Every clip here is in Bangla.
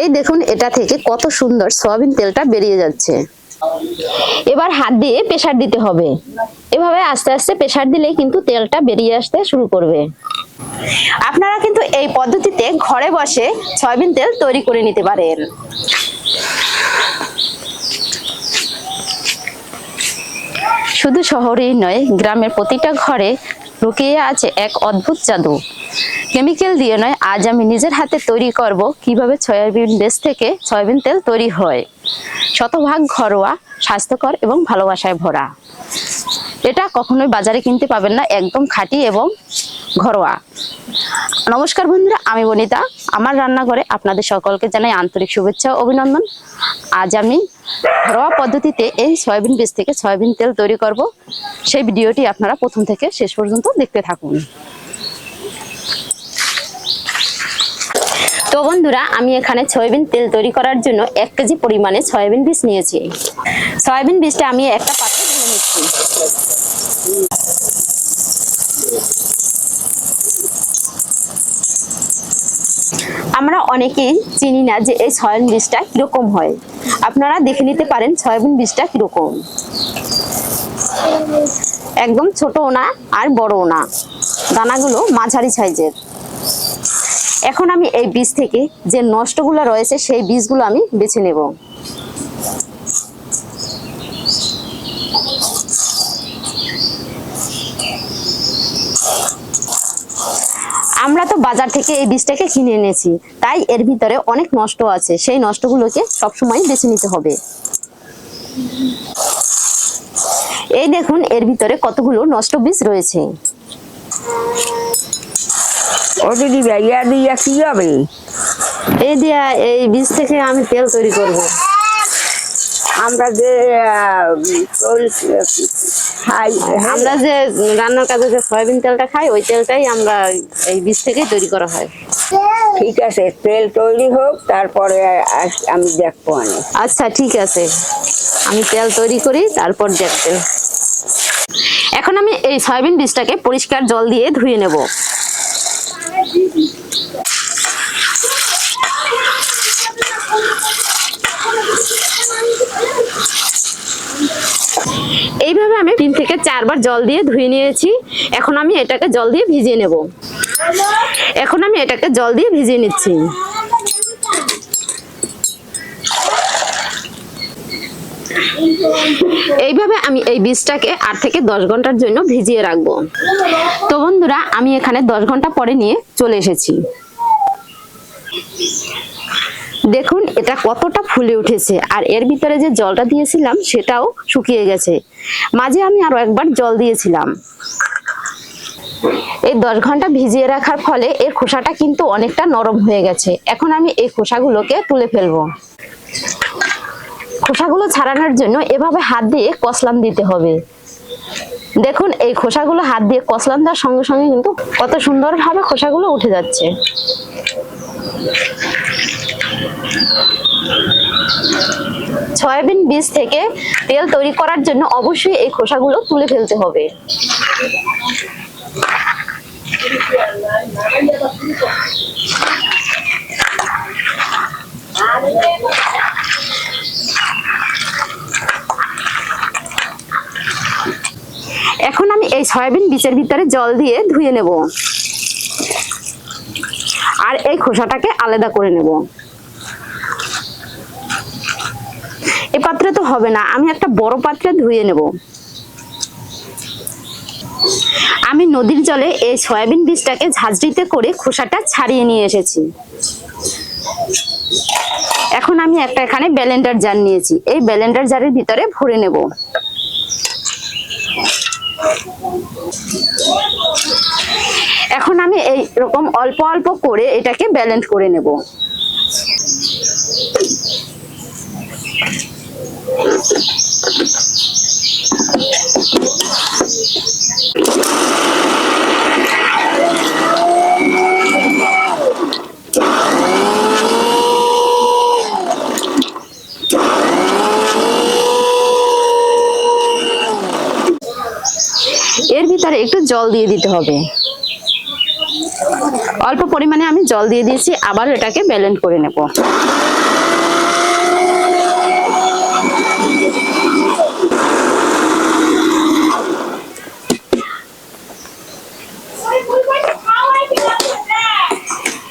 এই দেখুন, এটা থেকে কত সুন্দর সয়াবিন তেলটা বেরিয়ে যাচ্ছে। এবার হাত দিয়ে প্রেসার দিতে হবে। এভাবে আস্তে আস্তে প্রেসার দিলে কিন্তু তেলটা বেরিয়ে আসতে শুরু করবে। আপনারা কিন্তু এই পদ্ধতিতে ঘরে বসে সয়াবিন তেল তৈরি করে নিতে পারেন। শুধু শহরেই নয়, গ্রামের প্রতিটা ঘরে লুকিয়ে আছে এক অদ্ভুত জাদু। কেমিক্যাল দিয়ে নয়, আজ আমি নিজের হাতে তৈরি করব কীভাবে সয়াবিন বীজ থেকে সয়াবিন তেল তৈরি হয়। শতভাগ ঘরোয়া, স্বাস্থ্যকর এবং ভালোবাসায় ভরা। এটা কখনোই বাজারে কিনতে পাবেন না, একদম খাঁটি এবং ঘরোয়া। নমস্কার বন্ধুরা, আমি বনিতা। আমার রান্নাঘরে আপনাদের সকলকে জানাই আন্তরিক শুভেচ্ছা অভিনন্দন। আজ আমি ঘরোয়া পদ্ধতিতে এই সয়াবিন বীজ থেকে সয়াবিন তেল তৈরি করব। সেই ভিডিওটি আপনারা প্রথম থেকে শেষ পর্যন্ত দেখতে থাকুন। তো বন্ধুরা, আমি এখানে সয়াবিন তেল তৈরি করার জন্য এক কেজি পরিমাণে সয়াবিন বীজ নিয়েছি। সয়াবিন বীজটা আমি একটা পাত্রে ধুয়ে নিচ্ছি। আমরা অনেকেই চিনি না যে এই সয়াবিন বীজটা কীরকম হয়। আপনারা দেখে নিতে পারেন সয়াবিন বীজটা কীরকম। একদম ছোটও না আর বড়ও না। দানাগুলো মাঝারি সাইজের। এখন আমি এই বীজ থেকে যে নষ্টগুলো রয়েছে সেই বীজগুলো আমি বেছে নেব। আমরা তো বাজার থেকে এই বীজটাকে কিনে এনেছি, তাই এর ভিতরে অনেক নষ্ট আছে, সেই নষ্টগুলোকে সবসময় বেছে নিতে হবে। এই দেখুন, এর ভিতরে কতগুলো নষ্ট বীজ রয়েছে। ও দিদি ইয়া দিয়া কি হবে? এই দিয়া এই বীজ থেকে আমি তেল তৈরি করব। আমরা যে খাই আমরা যে রান্নার কাজে যে সয়াবিন তেলটা খাই ওই তেলটাই আমরা এই বীজ থেকেই তৈরি করা হয়। ঠিক আছে তেল তৈরি হোক তারপরে আমি দেখব অনেক আচ্ছা ঠিক আছে। আমি তেল তৈরি করি তারপর দেখতে এখন আমি এই সয়াবিন বীজটাকে পরিষ্কার জল দিয়ে ধুয়ে নেব। এইভাবে আমি তিন থেকে চারবার জল দিয়ে ধুয়ে নিয়েছি। এখন আমি এটাকে জল দিয়ে ভিজিয়ে নেব। এখন আমি এটাকে জল দিয়ে ভিজিয়ে নিচ্ছি। এইভাবে আমি এই বীজটাকে আট থেকে দশ ঘণ্টার জন্য ভিজিয়ে রাখব। তো বন্ধুরা, আমি এখানে দশ ঘণ্টা পরে নিয়ে চলে এসেছি। দেখুন, এটা কতটা ফুলে উঠেছে। আর এর ভিতরে যে জলটা দিয়েছিলাম, সেটাও শুকিয়ে গেছে। মাঝে আমি আরও একবার জল দিয়েছিলাম। এই দশ ঘণ্টা ভিজিয়ে রাখার ফলে এর খোসাটা কিন্তু অনেকটা নরম হয়ে গেছে। এখন আমি এই খোসাগুলোকে তুলে ফেলব। খোসাগুলো ছাড়ানোর জন্য এভাবে হাত দিয়ে কসলাম দিতে হবে। দেখুন, এই খোসাগুলো হাত দিয়ে কসলাম দেওয়ার সঙ্গে সঙ্গে কিন্তু কত সুন্দরভাবে খোসাগুলো উঠে যাচ্ছে। সয়াবিন বীজ থেকে তেল তৈরি করার জন্য অবশ্যই এই খোসাগুলো তুলে ফেলতে হবে। এখন আমি এই সয়াবিন বীজের ভিতরে জল দিয়ে ধুয়ে নেব। খোসাটাকে আলাদা করে নেব। এ পাত্রে তো হবে না, আমি একটা বড় পাত্রে ধুয়ে নেব। আমি নদীর জলে এই সয়াবিন বীজটাকে ঝাঁঝরিতে করে খোসাটা ছাড়িয়ে নিয়ে এসেছি। এখন আমি একটা এখানে ব্যালেন্ডার জার নিয়েছি, এই ব্যালেন্ডার জারের ভিতরে ভরে নেব। এখন আমি এই রকম অল্প অল্প করে এটাকে ব্যালেন্স করে নেব। এর ভিতরে একটু জল দিয়ে দিতে হবে। অল্প পরিমাণে আমি জল দিয়ে দিয়েছি, আবার এটাকে ব্যালেন্ড করে নেব।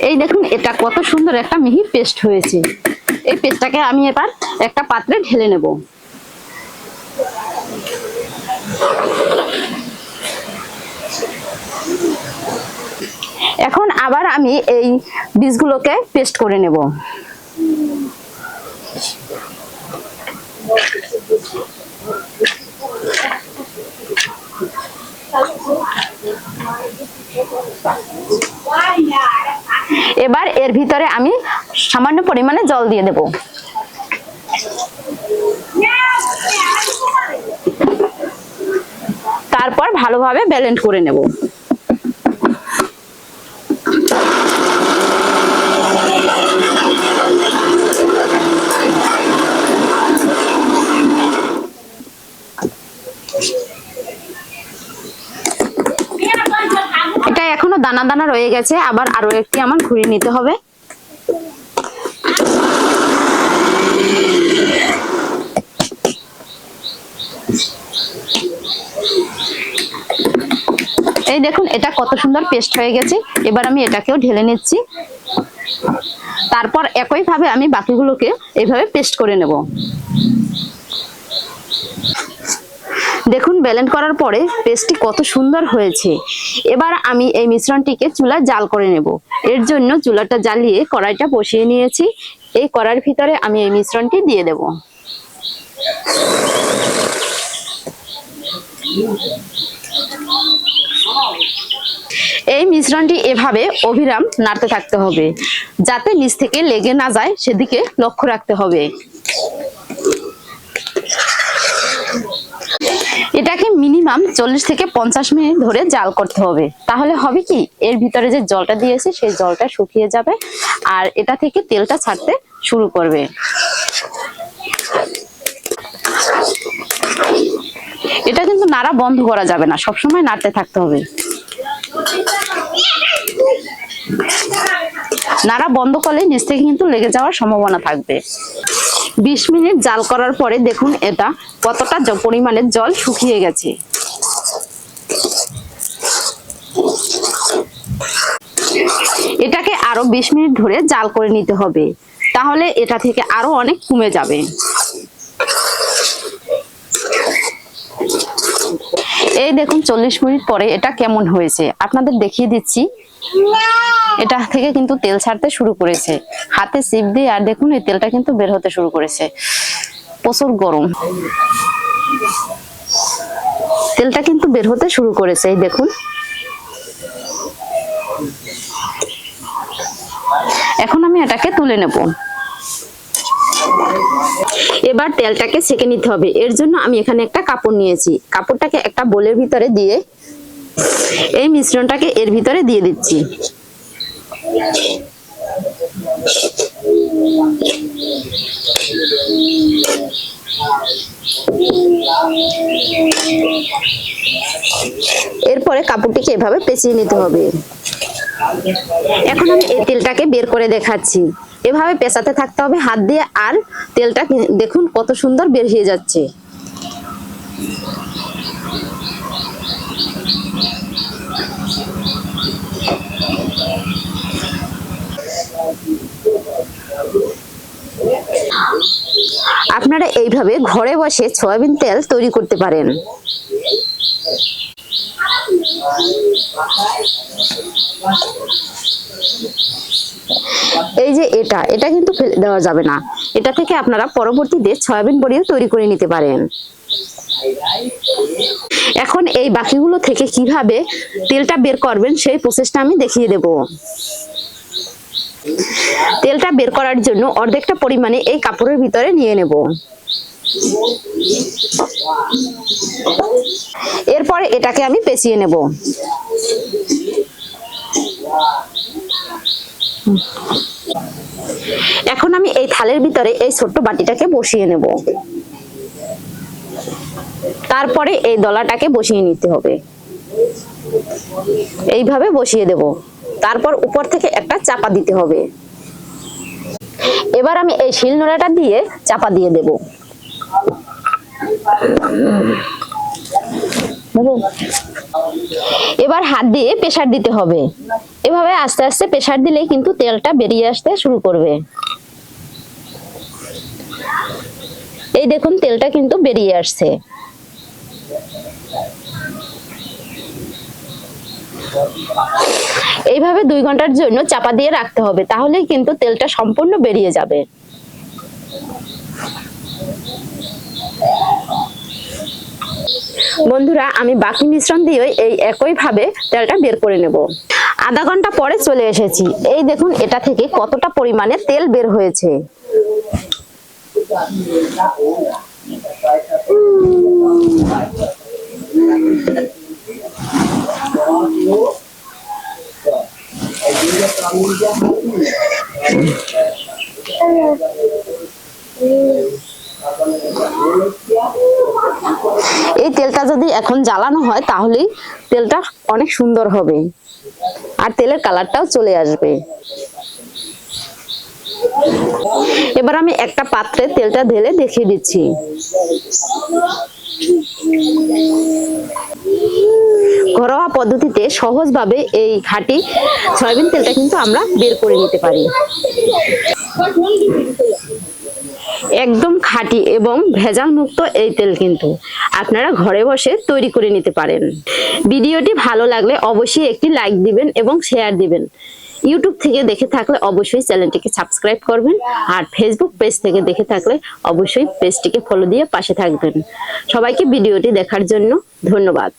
এই দেখুন, এটা কত সুন্দর একটা মিহি পেস্ট হয়েছে। এই পেস্টটাকে আমি এবার একটা পাত্রে ঢেলে নেব। এখন আবার আমি এই বীজগুলোকে পেস্ট করে নেব। এবার এর ভিতরে আমি সামান্য পরিমাণে জল দিয়ে দেব। তারপর ভালোভাবে ব্যালেন্ড করে নেব। দানা রয়ে গেছে, আবার আরও একটি আমার ঘুরিয়ে নিতে হবে। এই দেখুন, এটা কত সুন্দর পেস্ট হয়ে গেছে। এবার আমি এটাকেও ঢেলে নিচ্ছি। তারপর একই ভাবে আমি বাকিগুলোকে এইভাবে পেস্ট করে নেব। দেখুন ব্যালেন্ড করার পরে পেস্টটি কত সুন্দর হয়েছে। এবার আমি এই মিশ্রণটিকে চুলা জাল করে নেব। এর জন্য চুলাটা জ্বালিয়ে কড়াইটা বসিয়ে নিয়েছি। এই কড়াইয়ের ভিতরে আমি এই মিশ্রণটি দিয়ে দেব। এই মিশ্রণটি এভাবে অবিরাম নাড়তে থাকতে হবে। যাতে নিচ থেকে লেগে না যায়, সেদিকে লক্ষ্য রাখতে হবে। এটাকে মিনিমাম চল্লিশ থেকে পঞ্চাশ মিনিট ধরে জাল করতে হবে। তাহলে হবে কি? এর ভিতরে যে জলটা দিয়েছে, সেই জলটা শুকিয়ে যাবে আর এটা থেকে তেলটা ছাড়তে শুরু করবে। এটা কিন্তু নাড়া বন্ধ করা যাবে না, সবসময় নাড়তে থাকতে হবে। নাড়া বন্ধ করলে নিচ থেকে কিন্তু লেগে যাওয়ার সম্ভাবনা থাকবে। বিশ মিনিট জাল করার পরে দেখুন এটা কতটা পরিমাণের পরিমাণে জল শুকিয়ে গেছে। এটাকে আরও বিশ মিনিট ধরে জাল করে নিতে হবে। তাহলে এটা থেকে আরও অনেক কমে যাবে। এই দেখুন, চল্লিশ মিনিট পরে এটা কেমন হয়েছে? আপনাদের দেখিয়ে দিচ্ছি। এটা থেকে কিন্তু তেল ছাড়তে শুরু করেছে। হাতে সিপ দিয়ে, আর দেখুন, এই তেলটা কিন্তু বের হতে শুরু করেছে। প্রচুর গরম। তেলটা কিন্তু বের হতে শুরু করেছে, এই দেখুন। এখন আমি এটাকে তুলে নেব। এবার তেলটাকে সেকে নিতে হবে। এর জন্য আমি এখানে একটা কাপড় নিয়েছি। কাপড়টাকে একটা বোলের ভিতরে দিয়ে এই মিশ্রণটাকে এর ভিতরে দিয়ে দিচ্ছি। এরপরে কাপড়টিকে এভাবে পেঁচিয়ে নিতে হবে। এখন আমি এই তেলটাকে বের করে দেখাচ্ছি। এভাবে পেঁচাতে থাকতে হবে, হাত দিয়ে আর তেলটা দেখুন কত সুন্দর বের হয়ে যাচ্ছে। আপনারা এইভাবে ঘরে বসে সয়াবিন তেল তৈরি করতে পারেন। এই যে এটা এটা কিন্তু ফেলে দেওয়া যাবে না। এটা থেকে আপনারা পরবর্তীতে সয়াবিন বড়িও তৈরি করে নিতে পারেন। এখন এই বাকিগুলো থেকে কীভাবে তেলটা বের করবেন সেই প্রসেসটা আমি দেখিয়ে দেব। তেলটা বের করার জন্য অর্ধেকটা পরিমাণে এই কাপড়ের ভিতরে নিয়ে নেব। এরপরে এটাকে আমি পেঁচিয়ে নেব। এখন আমি এই থালের ভিতরে এই ছোট্ট বাটিটাকে বসিয়ে নেব। তারপরে এই দলাটাকে বসিয়ে নিতে হবে। এইভাবে বসিয়ে দেব। তারপর উপর থেকে একটা চাপা দিতে হবে। এবার আমি এই শিল নোড়াটা দিয়ে চাপা দিয়ে দেব। দেবো? এবার হাত দিয়ে প্রেসার দিতে হবে। এভাবে আস্তে আস্তে প্রেসার দিলেই কিন্তু তেলটা বেরিয়ে আসতে শুরু করবে। এই দেখুন, তেলটা কিন্তু বেরিয়ে আসছে। এইভাবে দুই ঘণ্টার জন্য চাপা দিয়ে রাখতে হবে, তাহলেই কিন্তু তেলটা সম্পূর্ণ বেরিয়ে যাবে। বন্ধুরা, আমি বাকি মিশ্রণ দিয়ে এই একই ভাবে তেলটা বের করে নেব। আধা ঘণ্টা পরে চলে এসেছি। এই দেখুন, এটা থেকে কতটা পরিমাণে তেল বের হয়েছে। এই তেলটা যদি এখন জ্বালানো হয়, তাহলেই তেলটা অনেক সুন্দর হবে। আর তেলের কালারটাও চলে আসবে। এবার আমি একটা পাত্রে তেলটা ঢেলে দেখিয়ে দিচ্ছি। ঘরোয়া পদ্ধতিতে সহজভাবে এই খাঁটি সয়াবিন তেলটা কিন্তু আমরা বের করে নিতে পারি। একদম খাঁটি এবং ভেজাল মুক্ত এই তেল কিন্তু আপনারা ঘরে বসে তৈরি করে নিতে পারেন। ভিডিওটি ভালো লাগলে অবশ্যই একটি লাইক দিবেন এবং শেয়ার দিবেন। ইউটিউব থেকে দেখে থাকলে অবশ্যই চ্যানেলটিকে সাবস্ক্রাইব করবেন আর ফেসবুক পেজ থেকে দেখে থাকলে অবশ্যই পেজটিকে ফলো দিয়ে পাশে থাকবেন। সবাইকে ভিডিওটি দেখার জন্য ধন্যবাদ।